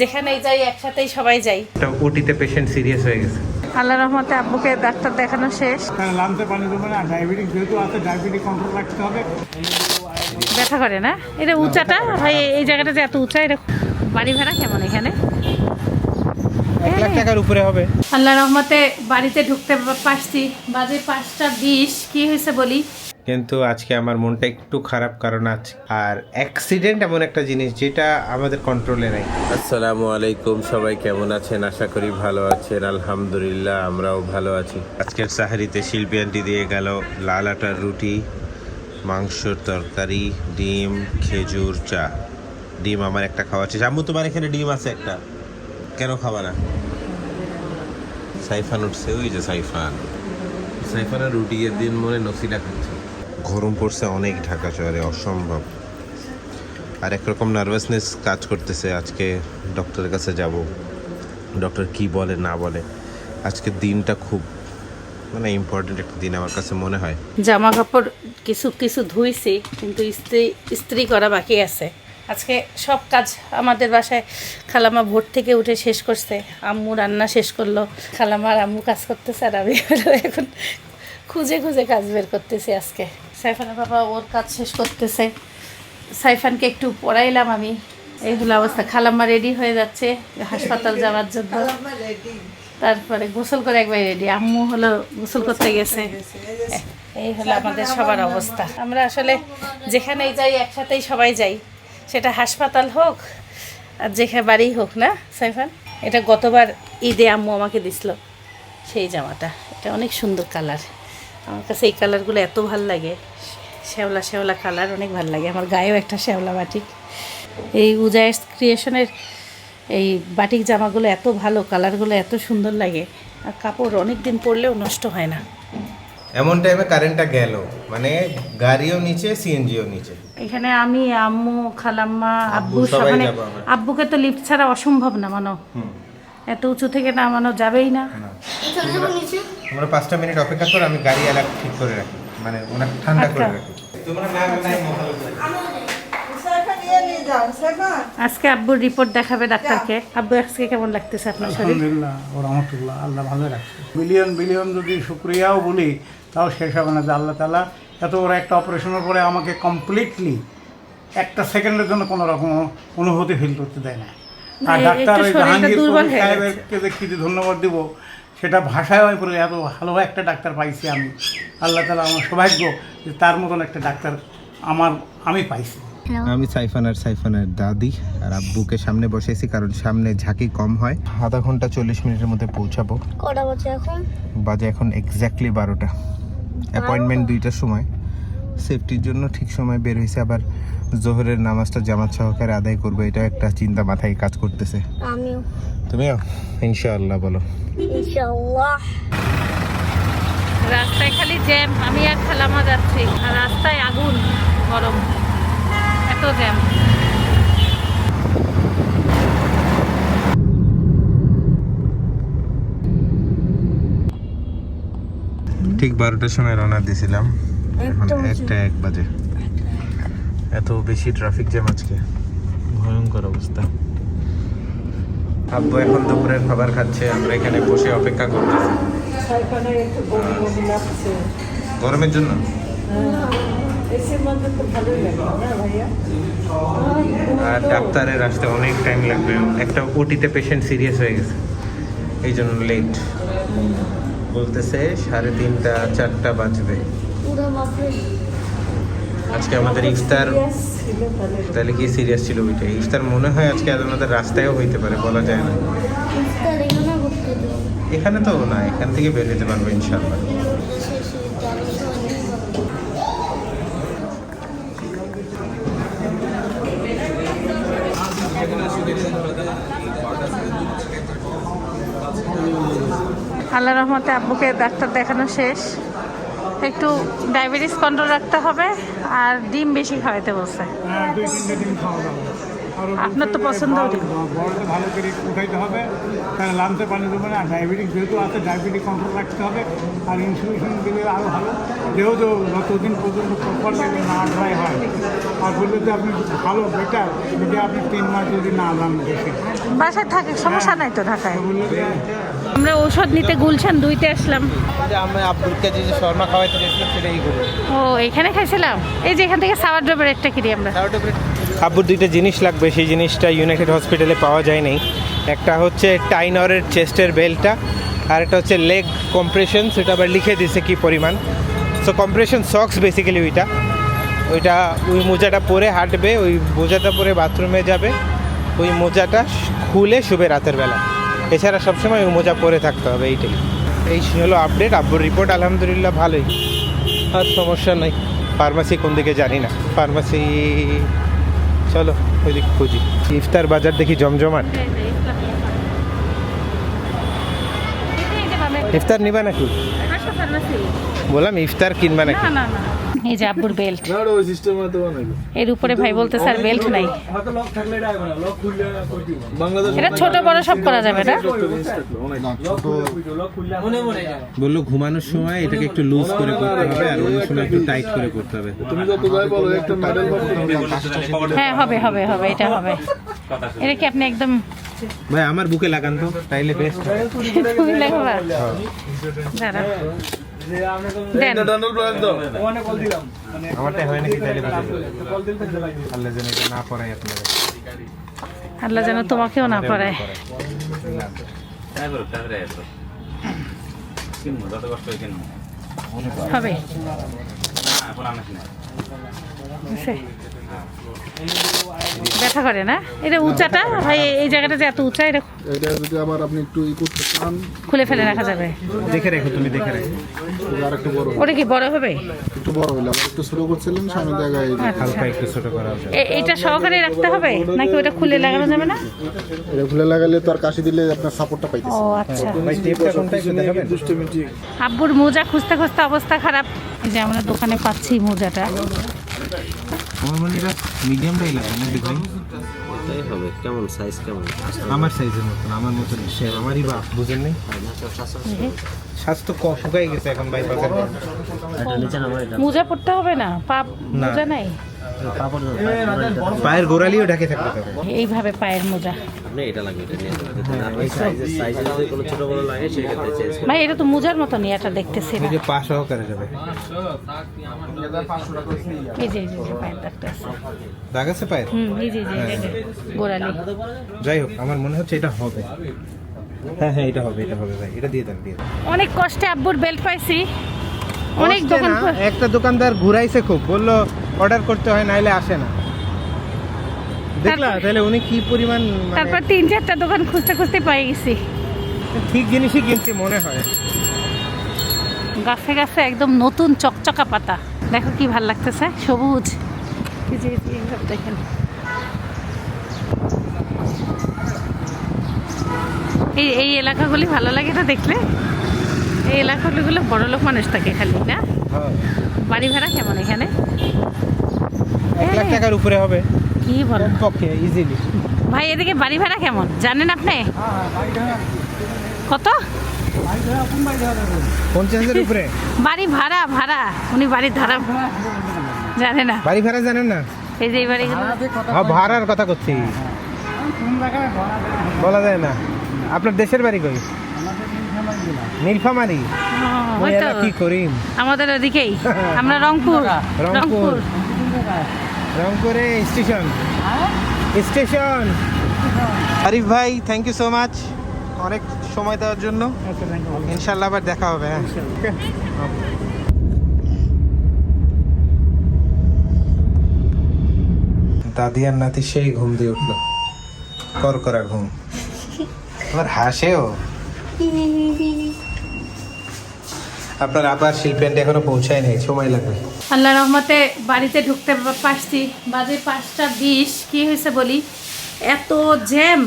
যেখানেই যাই একসাথেই সবাই যাই। ওটিতে পেশেন্ট সিরিয়াস হয়ে গেছে। আল্লাহ রহমতে আব্বুকে ডাক্তার দেখানো শেষ। কারণ লাঞ্চে পানি দেবো না ডায়াবেটিস যেহেতু আছে ডায়াবেটিস কন্ট্রোল রাখতে হবে। ব্যথা করে না? এটা উঁচাটা? ভাই এই জায়গাটা যে এত উঁচা এটা বাড়ি ভাড়া কেমন এখানে? এক লাখ টাকার উপরে হবে। আল্লাহ রহমতে বাড়িতে ঢুকতে পারছি। বাজে পাঁচটা বিশ কি হয়েছে বলি? কিন্তু আজকে আমার মনটা একটু খারাপ কারণ আজ আর অ্যাক্সিডেন্ট এমন একটা জিনিস যেটা আমাদের কন্ট্রোলে নাই। আসসালামু আলাইকুম সবাই কেমন আছেন? আশা করি ভালো আছেন আলহামদুলিল্লাহ আমরাও ভালো আছি। আজকের সাহারিতে শিল্পী আন্টি দিয়ে গেল লাল আটার রুটি মাংসর তরকারি ডিম খেজুর চা। ডিম আমার একটা খাওয়া আছে আম্মু তোমার এখানে ডিম আছে একটা? কেন খাবা না? সাইফান উঠছে ওই যে সাইফান। সাইফানের রুটি এর দিন মনে নসিলা খাচ্ছে। গরম পড়ছে অনেক ঢাকা শহরে, অসম্ভব। আর একরকম নার্ভাসনেস কাজ করতেছে। আজকে ডক্টরের কাছে যাব। ডক্টর কি বলে, না বলে। আজকে দিনটা খুব মানে ইম্পর্টেন্ট একটা দিন আমার কাছে মনে হয়। জামা কাপড় কিছু কিছু ধুইছি, কিন্তু ইস্ত্রি ইস্ত্রি করা বাকি আছে। আজকে সব কাজ আমাদের বাসায় খালামা ভোর থেকে উঠে শেষ করছে। আম্মু রান্না শেষ করল। খালামার আম্মু কাজ করতেছে আর আমি এখন খুঁজে খুঁজে কাজ বের করতেছি আজকে। সাইফানের বাবা ওর কাজ শেষ করতেছে। সাইফানকে একটু পড়াইলাম আমি। এই হলো অবস্থা। খালাম্মা রেডি হয়ে যাচ্ছে হাসপাতাল যাওয়ার জন্য। তারপরে গোসল করে একবার রেডি আম্মু হলো গোসল করতে গেছে। এই হলো আমাদের সবার অবস্থা। আমরা আসলে যেখানেই যাই একসাথেই সবাই যাই। সেটা হাসপাতাল হোক আর যেখানে বাড়ি হোক না সাইফান? এটা গতবার ঈদে আম্মু আমাকে দিছিল সেই জামাটা। এটা অনেক সুন্দর কালার আমার কাছে এই কালারগুলো এত ভালো লাগে। শ্যাওলা শ্যাওলা কালার অনেক ভালো লাগে। আমার গায়েও একটা শ্যাওলা বাটিক। এই উজায়ের ক্রিয়েশনের এই বাটিক জামাগুলো এত ভালো কালারগুলো এত সুন্দর লাগে। আর কাপড় অনেক দিন পরলেও নষ্ট হয় না। এমন টাইমে কারেন্টটা গেল। মানে গাড়িও নিচে সিএনজিও নিচে। এখানে আমি আম্মু খালাম্মা আব্বু সবাই আমরা। আব্বুকে তো লিফট ছাড়া অসম্ভব নামানো এত উঁচু থেকে নামানো যাবেই না। আমরা পাঁচটা মিনিট অপেক্ষা করে আমি গাড়ি এলাকা ঠিক করে রাখি। মানে ওনাকে ঠান্ডা করে আচ্ছা। রাখি। তোমরা না নাই মহল আজকে আব্বুর রিপোর্ট দেখাবে ডাক্তারকে। আব্বু আজকে কেমন লাগতেছে আপনার শরীর? আলহামদুলিল্লাহ ও রহমতুল্লাহ আল্লাহ ভালো রাখছে। বিলিয়ন বিলিয়ন যদি শুক্রিয়াও বলি তাও শেষ হবে না যে আল্লাহ তালা এত বড় একটা অপারেশনের পরে আমাকে কমপ্লিটলি একটা সেকেন্ডের জন্য কোনো রকম অনুভূতি ফিল করতে দেয় না। আর ডাক্তার ওই জাহাঙ্গীর দুর্বল কবির যে কী ধন্যবাদ দিব সেটা ভাষায় হয়ে পড়ে এত ভালো একটা ডাক্তার পাইছি আমি। আল্লাহ তালা আমার সৌভাগ্য যে তার মতন একটা ডাক্তার আমার আমি পাইছি। আমি সাইফান আর সাইফানের দাদি আর আব্বুকে সামনে বসেছি কারণ সামনে ঝাঁকি কম হয়। আধা ঘণ্টা চল্লিশ মিনিটের মধ্যে পৌঁছাবো। কটা বাজে এখন? বাজে এখন এক্স্যাক্টলি বারোটা। অ্যাপয়েন্টমেন্ট দুইটার সময়। সেফটির জন্য ঠিক সময় বের হয়েছে আবার জোহরের নামাজটা জামাত সহকারে আদায় করব এটাও একটা চিন্তা মাথায় কাজ করতেছে। আমিও। তুমিও? ইনশাআল্লাহ বলো। ইনশাআল্লাহ। রাস্তায় খালি জ্যাম আমি আর খালামা যাচ্ছি। আর রাস্তায় আগুন গরম। এত জ্যাম। ঠিক বারোটার সময় রওনা দিয়েছিলাম। এখন একটা এক বাজে। এত বেশি ট্রাফিক জ্যাম আজকে। ভয়ঙ্কর অবস্থা। আব্বু এখন দুপুরের খাবার খাচ্ছে আমরা এখানে বসে অপেক্ষা করতেছি। গরমের জন্য? আর ডাক্তারের আসতে অনেক টাইম লাগবে। একটা ওটিতে পেশেন্ট সিরিয়াস হয়ে গেছে। এই জন্য লেট বলতেছে সাড়ে তিনটা চারটা বাজবে। আজকে আমাদের ইফতার তাহলে কি সিরিয়াস ছিল ওইটা? ইফতার মনে হয় আজকে আমাদের রাস্তায়ও হইতে পারে বলা যায় না। এখানে তো না এখান থেকে বের হতে পারব ইনশাল্লাহ। আল্লাহ রহমতে আব্বুকে ডাক্তার দেখানো শেষ। একটু ডায়াবেটিস কন্ট্রোল রাখতে হবে আর ডিম বেশি খাওয়াইতে বলছে। হ্যাঁ আপনার তো পছন্দ। বড়টা ভালো করে উঠাইতে হবে। তাহলে লামতে পানি দেবে না ডায়াবেটিক যেহেতু আছে ডায়াবেটিক কন্ট্রোল রাখতে হবে আর ইনসুলেশন দিলে আরও ভালো। যেহেতু যতদিন পর্যন্ত প্রপার না ড্রাই হয় আর বললে যে আপনি ভালো বেটার যদি আপনি তিন মাস যদি না যান দেশে বাসায় থাকে সমস্যা নাই তো ঢাকায়? আমরা ঔষধ নিতে গুলশান দুইতে আসলাম। আমি আব্দুলকে যে শর্মা খাওয়াইতে গেছিলাম সেটাই ও এখানে খাইছিলাম? এই যে এখান থেকে সাওয়ার ড্রপের একটা কিনি আমরা। আব্বুর দুইটা জিনিস লাগবে, সেই জিনিসটা ইউনাইটেড হসপিটালে পাওয়া যায় নাই। একটা হচ্ছে টাইনরের চেস্টের বেলটা আর একটা হচ্ছে লেগ কম্প্রেশন সেটা আবার লিখে দিছে কি পরিমাণ। সো কম্প্রেশন সক্স বেসিক্যালি ওইটা। ওইটা, ওই মোজাটা পরে হাঁটবে, ওই মোজাটা পরে বাথরুমে যাবে, ওই মোজাটা খুলে শুবে রাতের বেলা। এছাড়া সবসময় ওই মোজা পরে থাকতে হবে, এইটাই। এই হলো আপডেট আব্বুর রিপোর্ট আলহামদুলিল্লাহ ভালোই। আর সমস্যা নাই ফার্মাসি কোন দিকে জানি না ফার্মাসি চলো ওইদিকে খুঁজি। ইফতার বাজার দেখি জমজমাট। ইফতার নিবা নাকি? বললাম ইফতার কিনবা নাকি? না না না। এই যে আব্বুর বেল্ট। এর উপরে ভাই বলতে স্যার বেল্ট নাই। এটা ছোট বড় সব করা যাবে না। বলল ঘুমানোর সময় এটাকে একটু লুজ করে করতে হবে আর অন্য সময় একটু টাইট করে করতে হবে। হ্যাঁ হবে হবে হবে এটা হবে। এটা কি আপনি একদম ভাই আমার বুকে লাগান তো তাইলে বেস্ট তুমি লাগাবা দাঁড়া হয় তাইলে আল্লাহ যেন এটা না তোমাকেও না পারায় হবে? ব্যথা করে না? এটা উঁচাটা ভাই এই জায়গাটা যে এত উঁচা এটা এটা যদি আবার আপনি একটু ই করতে চান খুলে ফেলে রাখা যাবে। দেখে রেখো তুমি দেখে রেখো। আর একটু বড় ওটা কি বড় হবে? একটু বড় হলে আবার একটু ছোট করছিলেন সামনে জায়গায় হালকা একটু ছোট করা এটা সহকারে রাখতে হবে? নাকি ওটা খুলে লাগানো যাবে না? এটা খুলে লাগালে তো আর কাশি দিলে আপনার সাপোর্টটা পাইতেছে। ও আচ্ছা। ভাই টেপটা কোনটা একটু দেখাবেন? আব্বুর মোজা খুঁজতে খুঁজতে অবস্থা খারাপ। যে আমরা দোকানে পাচ্ছি মোজাটা। আমার মনে হয় মিডিয়ামটাই লাগে না ভাই এটাই হবে কেমন সাইজ কেমন? আমার সাইজের মতন আমার মতন সে আমারই বাপ বুঝেন নাই? স্বাস্থ্য ক শুকাই গেছে এখন বাইপাসের পর। এটা নিচে নামা এটা মোজা পড়তে হবে না পাপ মোজা নাই? পায়ের গোড়ালিও ঢাকে থাকতে হবে এইভাবে পায়ের মোজা। চেঞ্জ ভাই এটা তো মোজার মতনই এটা দেখতেছি না এই যে পা সহকারে যাবে। এই যে এই যে, এই যে পায়ের দাগটা দাগ আছে পায়ের? হুম এই যে এই যে, গোড়ালি। যাই হোক আমার মনে হচ্ছে এটা হবে। হ্যাঁ হ্যাঁ এটা হবে এটা হবে ভাই এটা দিয়ে দেন দিয়ে অনেক কষ্টে আব্বুর বেল্ট পাইছি। অনেক দোকান একটা দোকানদার ঘুরাইছে খুব বলল অর্ডার করতে হয় নাইলে আসে না। দেখলা তাহলে উনি কি পরিমাণ মানে তারপর তিন চারটা দোকান খুঁজতে খুঁজতে পাই গেছি। ঠিক জিনিসই কিনছে মনে হয়। গাছে গাছে একদম নতুন চকচকা পাতা। দেখো কি ভালো লাগতেছে সবুজ। দেখেন এই এই এলাকাগুলি ভালো লাগে না দেখলে? এই এলাকাগুলো বড় লোক মানুষ থাকে খালি না? বাড়ি ভাড়া কেমন এখানে? এক লাখ টাকার উপরে হবে। কি বলো? পক্ষে ইজিলি ভাই এদিকে বাড়ি ভাড়া কেমন? জানেন আপনি? কত? পঞ্চাশ হাজার উপরে। বাড়ি ভাড়া ভাড়া। উনি বাড়ির ধারা জানে না। বাড়ি ভাড়া জানেন না? এই যে এই বাড়িগুলো হ্যাঁ ভাড়ার কথা করছি। বলা যায় না। আপনার দেশের বাড়ি কই? নীলফামারি। তো। কি করি আমাদের ওদিকেই আমরা রংপুর রংপুর। রংপুর। রংপুরে স্টেশন। স্টেশন। আরিফ ভাই থ্যাংক ইউ সো মাচ অনেক সময় দেওয়ার জন্য। ইনশাল্লাহ আবার দেখা হবে হ্যাঁ। দাদি আর নাতি সেই ঘুম দিয়ে উঠল। কর করা ঘুম। আবার হাসেও। আপনার আবার শিল্পেন্ট এখনও পৌঁছায় নাই, সময় লাগবে। আল্লাহ রহমতে বাড়িতে ঢুকতে পারছি। বাজে পাঁচটা বিশ, কি হয়েছে বলি? এত জ্যাম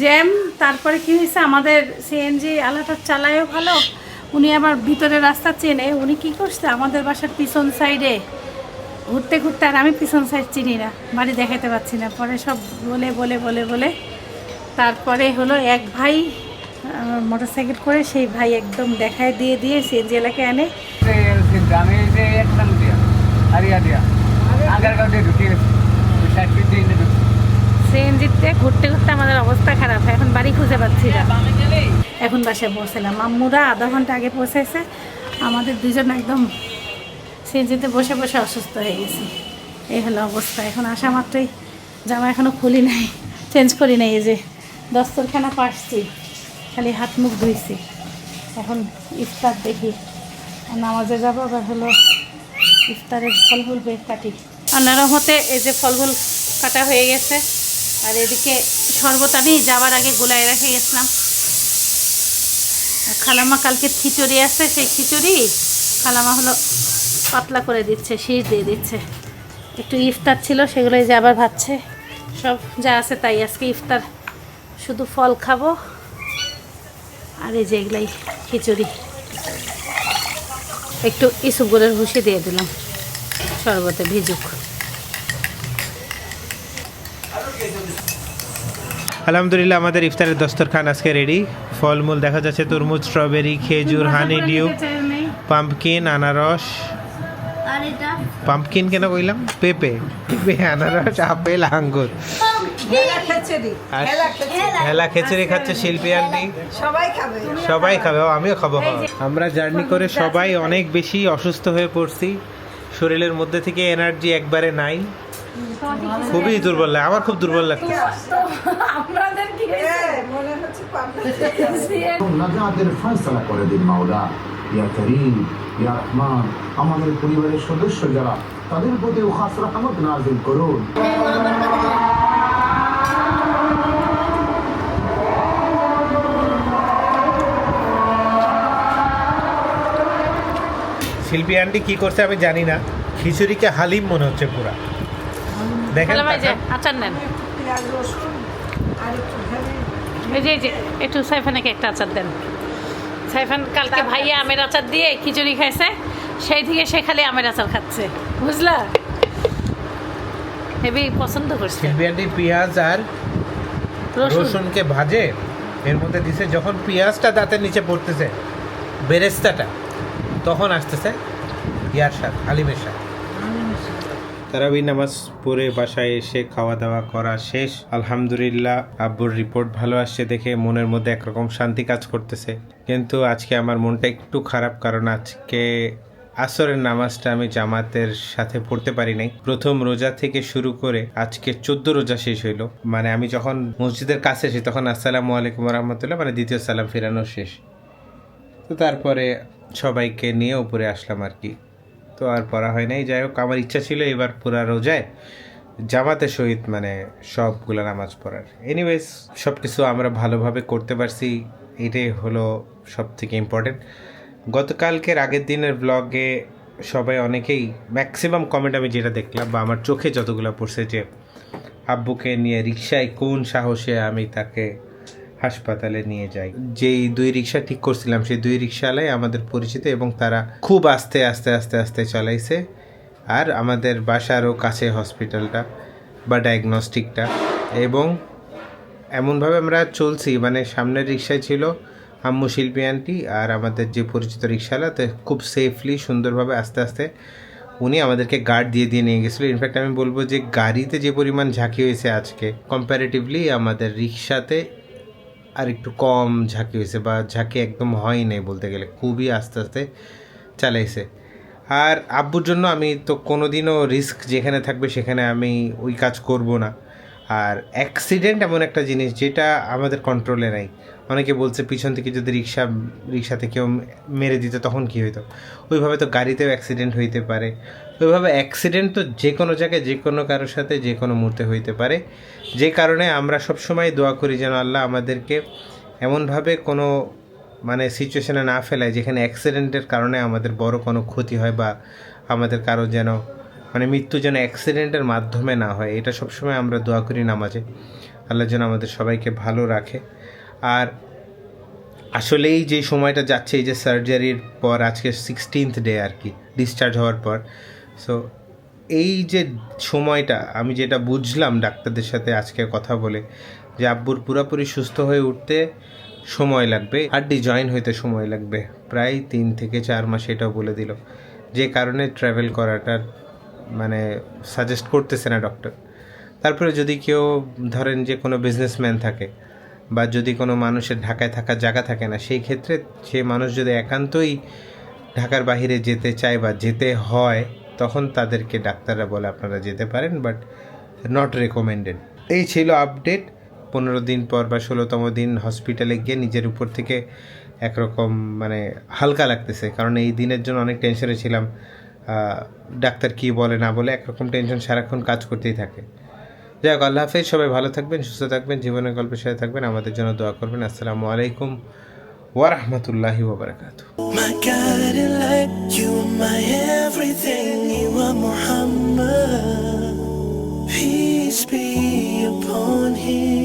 জ্যাম, তারপরে কি হয়েছে? আমাদের সিএনজি আলাটা চালায়ও ভালো, উনি আমার ভিতরে রাস্তা চেনে, উনি কি করছে? আমাদের বাসার পিছন সাইডে ঘুরতে ঘুরতে আর আমি পিছন সাইড চিনি না, বাড়ি দেখাতে পাচ্ছি না। পরে সব বলে বলে বলে বলে, তারপরে হলো এক ভাই মোটর সাইকেল করে সেই ভাই একদম দেখায় দিয়ে দিয়ে সিএনজি এলাকায় আনে। সিএনজিতে ঘুরতে ঘুরতে আমাদের অবস্থা খারাপ, এখন বাড়ি খুঁজে পাচ্ছি না। এখন বাসায় পৌঁছালাম। আম্মুরা আধা ঘণ্টা আগে পৌঁছেছে আমাদের দুজন একদম সিএনজিতে বসে বসে অসুস্থ হয়ে গেছি। এই হলো অবস্থা। এখন আসা মাত্রই জামা এখনও খুলি নাই, চেঞ্জ করি নাই এই যে। দস্তরখানা পাসছি। খালি হাত মুখ ধুইছি। এখন ইফতার দেখি। নামাজে যাব, আবার হলো ইফতারের ফল ফুল বের কাটি। আল্লাহ রহমতে এই যে ফলমূল কাটা হয়ে গেছে। আর এদিকে শরবত আমি যাওয়ার আগে গোলায় রেখে গেছিলাম। খালামা কালকে খিচুড়ি আছে, সেই খিচুড়ি খালামা হলো পাতলা করে দিচ্ছে, শীষ দিয়ে দিচ্ছে। একটু ইফতার ছিল, সেগুলোই যে আবার ভাবছে সব যা আছে তাই আজকে ইফতার। শুধু ফল খাব আর এই যে এগুলাই খিচুড়ি। একটু ইসুগুলের ভুষি দিয়ে দিলাম শরবতে ভিজুক। আলহামদুলিল্লাহ আমাদের ইফতারের দস্তরখান আজকে রেডি ফলমূল দেখা যাচ্ছে তরমুজ স্ট্রবেরি খেজুর হানি ডিউ পাম্পকিন আনারস। পাম্পকিন কেন কইলাম? পেঁপে। পেঁপে আনারস আপেল আঙ্গুর। হেলা খিচুড়ি খাচ্ছে শিল্পী আন্টি সবাই খাবে। ও, আমিও খাব হ্যাঁ। আমরা জার্নি করে সবাই অনেক বেশি অসুস্থ হয়ে পড়ছি। শরীরের মধ্যে থেকে এনার্জি একবারে নাই। খুবই দুর্বল লাগে। আমার খুব দুর্বল লাগছে। নাজাতের করে দিন মাওলা। ইয়া করিম ইয়া রহমান আমাদের পরিবারের সদস্য যারা তাদের প্রতিও খাস রহমত নাজিল করুন। শিল্পী আন্টি কি করছে আমি জানি না। খিচুড়িকে হালিম মনে হচ্ছে পুরা। দেখেন আচার নেন। এই যে একটু সাইফানাকে একটা আচার দেন। সাইফান কালকে ভাইয়া আমের আচার দিয়ে খিচুড়ি খাইছে সেই থেকে সে খালি আমের আচার খাচ্ছে। বুঝলা? হেবি পছন্দ করছে। শিল্পী আন্টি পেঁয়াজ আর রসুন। রসুনকে ভাজে এর মধ্যে দিছে যখন পেঁয়াজটা দাঁতের নিচে পড়তেছে বেরেস্তাটা। তখন আসতেছে ইয়ার স্বাদ হালিমের স্বাদ তারাবি নামাজ পড়ে বাসায় এসে খাওয়া দাওয়া করা শেষ। আলহামদুলিল্লাহ, আব্বুর রিপোর্ট ভালো আসছে দেখে মনের মধ্যে একরকম শান্তি কাজ করতেছে। কিন্তু আজকে আমার মনটা একটু খারাপ কারণ আজকে আসরের নামাজটা আমি জামাতের সাথে পড়তে পারি নাই। প্রথম রোজা থেকে শুরু করে আজকে চোদ্দ রোজা শেষ হইল। মানে আমি যখন মসজিদের কাছে এসে তখন আসসালামু আলাইকুম রহমতুল্লাহ মানে দ্বিতীয় সালাম ফেরানো শেষ। তো তারপরে সবাইকে নিয়ে উপরে আসলাম আর কি। তো আর পড়া হয় নাই। যাই হোক, আমার ইচ্ছা ছিল এবার পুরা রোজায় জামাতে সহিত মানে সবগুলো নামাজ পড়ার। এনিওয়েজ সব কিছু আমরা ভালোভাবে করতে পারছি। এটাই হলো সব থেকে ইম্পর্টেন্ট গতকালকের আগের দিনের ব্লগে সবাই অনেকেই ম্যাক্সিমাম কমেন্ট আমি যেটা দেখলাম বা আমার চোখে যতগুলো পড়ছে যে আব্বুকে নিয়ে রিক্সায় কোন সাহসে আমি তাকে হাসপাতালে নিয়ে যাই যেই দুই রিক্সা ঠিক করছিলাম, সেই দুই রিক্সাওয়ালাই আমাদের পরিচিত এবং তারা খুব আস্তে আস্তে আস্তে আস্তে চালাইছে। আর আমাদের বাসারও কাছে হসপিটালটা বা ডায়াগনস্টিকটা এবং এমনভাবে আমরা চলছি মানে সামনের রিক্সায় ছিল আম্মু শিল্পী আন্টি আর আমাদের যে পরিচিত রিক্সাওয়ালা তো খুব সেফলি সুন্দরভাবে আস্তে আস্তে উনি আমাদেরকে গার্ড দিয়ে দিয়ে নিয়ে গেছিল। ইনফ্যাক্ট আমি বলব যে গাড়িতে যে পরিমাণ ঝাঁকি হয়েছে আজকে কম্প্যারেটিভলি আমাদের রিক্সাতে আর একটু কম ঝাঁকি হয়েছে বা ঝাঁকি একদম হয় নাই বলতে গেলে, খুবই আস্তে আস্তে চালাইছে। আর আব্বুর জন্য আমি তো কোনোদিনও রিস্ক যেখানে থাকবে সেখানে আমি ওই কাজ করব না। আর অ্যাক্সিডেন্ট এমন একটা জিনিস যেটা আমাদের কন্ট্রোলে নাই। অনেকে বলছে পিছন থেকে যদি রিক্সা, রিক্সাতে কেউ মেরে দিত তখন কী হইতো? ওইভাবে তো গাড়িতেও অ্যাক্সিডেন্ট হইতে পারে। ওইভাবে অ্যাক্সিডেন্ট তো যে কোনো জায়গায় যে কোনো কারোর সাথে যে কোনো মুহূর্তে হইতে পারে। যে কারণে আমরা সবসময় দোয়া করি যেন আল্লাহ আমাদেরকে এমনভাবে কোনো মানে সিচুয়েশানে না ফেলায় যেখানে অ্যাক্সিডেন্টের কারণে আমাদের বড় কোনো ক্ষতি হয় বা আমাদের কারও যেন মানে মৃত্যু যেন অ্যাক্সিডেন্টের মাধ্যমে না হয়। এটা সবসময় আমরা দোয়া করি নামাজে। আল্লাহ যেন আমাদের সবাইকে ভালো রাখে। আর আসলেই যে সময়টা যাচ্ছে, এই যে সার্জারির পর আজকে সিক্সটিন্থ ডে আর কি ডিসচার্জ হওয়ার পর সো এই যে সময়টা, আমি যেটা বুঝলাম ডাক্তারদের সাথে আজকে কথা বলে, যে আব্বুর পুরোপুরি সুস্থ হয়ে উঠতে সময় লাগবে হাড্ডি জয়েন হইতে সময় লাগবে। প্রায় তিন থেকে চার মাস এটাও বলে দিল। যে কারণে ট্রাভেল করাটার মানে সাজেস্ট করতেছে না ডক্টর তারপরে যদি কেউ ধরেন যে কোনো বিজনেসম্যান থাকে, বা যদি কোনো মানুষের ঢাকায় থাকার জায়গা থাকে না, সেই ক্ষেত্রে সে মানুষ যদি একান্তই ঢাকার বাইরে যেতে চায় বা যেতে হয় তখন তাদেরকে ডাক্তাররা বলে আপনারা যেতে পারেন বাট নট রেকমেন্ডেড এই ছিল আপডেট পনেরো দিন পর বা ষোলোতম দিন হসপিটালে গিয়ে নিজের উপর থেকে একরকম মানে হালকা লাগতেছে, কারণ এই দিনের জন্য অনেক টেনশনে ছিলাম। ডাক্তার কি বলে, না বলে একরকম টেনশন সারাক্ষণ কাজ করতেই থাকে। যাই হোক আল্লাহ হাফেজ, সবাই ভালো থাকবেন, সুস্থ থাকবেন, জীবনের গল্পের সাথে থাকবেন, আমাদের জন্য দোয়া করবেন। আসসালামু আলাইকুম। ওয়ারহমতুল্লাহি ওবরাকাতু My guiding light, you are my everything, you are Muhammad. Peace be upon him.